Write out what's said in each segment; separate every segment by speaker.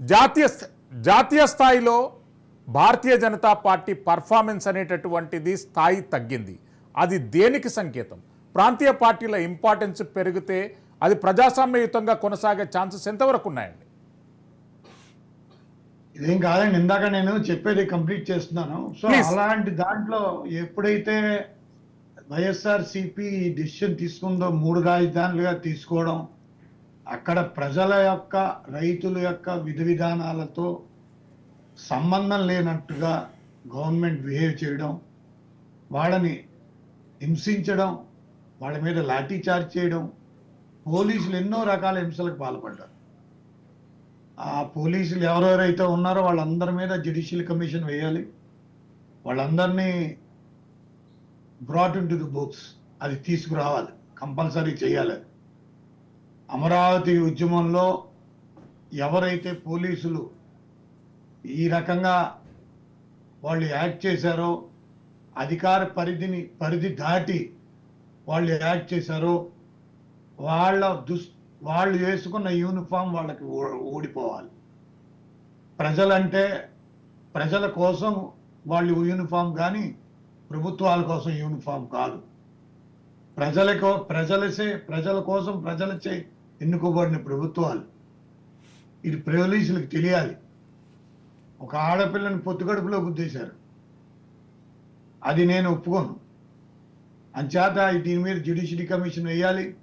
Speaker 1: జాతీయ జాతీయ స్థాయిలో భారతీయ జనతా పార్టీ పర్ఫార్మెన్స్ అనేటటువంటిది స్థాయి తగ్గింది. అది దేనికి సంకేతం? ప్రాంతీయ పార్టీల ఇంపార్టెన్స్ పెరిగితే అది ప్రజాస్వామ్యయుతంగా కొనసాగే ఛాన్సెస్ ఎంతవరకు ఉన్నాయండి?
Speaker 2: ఇదేం కాదండి. ఇందాక నేను చెప్పేది కంప్లీట్ చేస్తున్నాను. సో. అలాంటి దాంట్లో ఎప్పుడైతే వైఎస్ఆర్ సిపి డిసిషన్ తీసుకుందో మూడు రాజధానులుగా తీసుకోవడం అక్కడ ప్రజల యొక్క రైతుల యొక్క విధి విధానాలతో సంబంధం లేనట్టుగా గవర్నమెంట్ బిహేవ్ చేయడం వాళ్ళని హింసించడం వాళ్ళ మీద లాఠీ చార్జ్ చేయడం పోలీసులు ఎన్నో రకాల హింసలకు పాల్పడ్డారు. ఆ పోలీసులు ఎవరెవరైతే ఉన్నారో వాళ్ళందరి మీద జ్యుడిషియల్ కమిషన్ వేయాలి. వాళ్ళందరినీ brought in to the books అది తీసుకురావాలి. కంపల్సరీ చేయాలి. అమరావతి ఉద్యమంలో ఎవరైతే పోలీసులు ఈ రకంగా వాళ్ళు యాక్ట్ చేశారో అధికార పరిధిని పరిధి దాటి వాళ్ళు యాక్ట్ చేశారో వాళ్ళ దుస్ వాళ్ళు వేసుకున్న యూనిఫామ్ వాళ్ళకి ఓ- ఓడిపోవాలి ప్రజలంటే ప్రజల కోసం వాళ్ళు యూనిఫామ్ కానీ ప్రభుత్వాల కోసం యూనిఫామ్ కాదు. ప్రజలకు ప్రజలసే ప్రజల కోసం ప్రజలచే ఎన్నుకోబడిన ప్రభుత్వాలు. ఇది పోలీసులకు తెలియాలి. ఒక ఆడపిల్లని పొత్తుగడుపులో గుద్దేశారు. అది నేను ఒప్పుకోను. అంచేత దీని మీద జ్యుడిషియరీ కమిషన్ వేయాలి.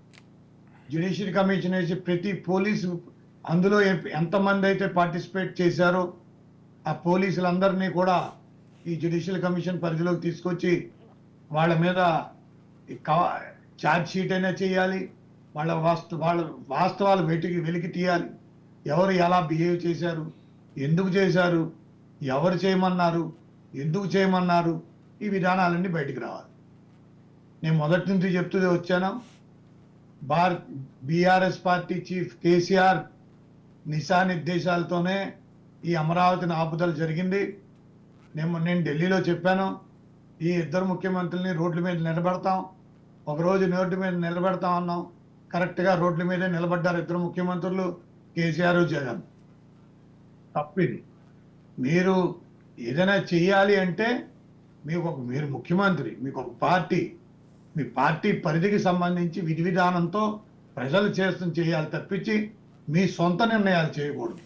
Speaker 2: జ్యుడిషియరీ కమిషన్ వేసి ప్రతి పోలీసు అందులో ఎంతమంది అయితే పార్టిసిపేట్ చేశారో ఆ పోలీసులందరినీ కూడా ఈ జ్యుడిషియల్ కమిషన్ పరిధిలోకి తీసుకొచ్చి వాళ్ళ మీద ఛార్జ్ షీట్ అయినా చేయాలి. వాళ్ళ వాస్త వాళ్ళ వాస్తవాలు వెతికి వెలికి తీయాలి. ఎవరు ఎలా బిహేవ్ చేశారు? ఎందుకు చేశారు? ఎవరు చేయమన్నారు? ఎందుకు చేయమన్నారు? ఈ విధానాలన్నీ బయటికి రావాలి. నేను మొదటి నుంచి చెప్తూనే వచ్చాను. Bharat BRS party chief KCR నిశానిర్దేశాలతోనే ఈ అమరావతిని ఆపుదల జరిగింది. నేను నేను ఢిల్లీలో చెప్పాను. ఈ ఇద్దరు ముఖ్యమంత్రుల్ని రోడ్ల మీద నిలబెడతాం. ఒకరోజు రోడ్డు మీద నిలబెడతాం అన్నాం. కరెక్ట్గా రోడ్ల మీదే నిలబడ్డారు ఇద్దరు ముఖ్యమంత్రులు కేసీఆర్ జగన్. తప్పిది మీరు ఏదైనా చెయ్యాలి అంటే మీకు ఒక మీరు ముఖ్యమంత్రి మీకు ఒక పార్టీ మీ పార్టీ పరిధికి సంబంధించి విధి విధానంతో ప్రజలు చేస్తున్న చేయాలి తప్పించి మీ సొంత నిర్ణయాలు చేయకూడదు.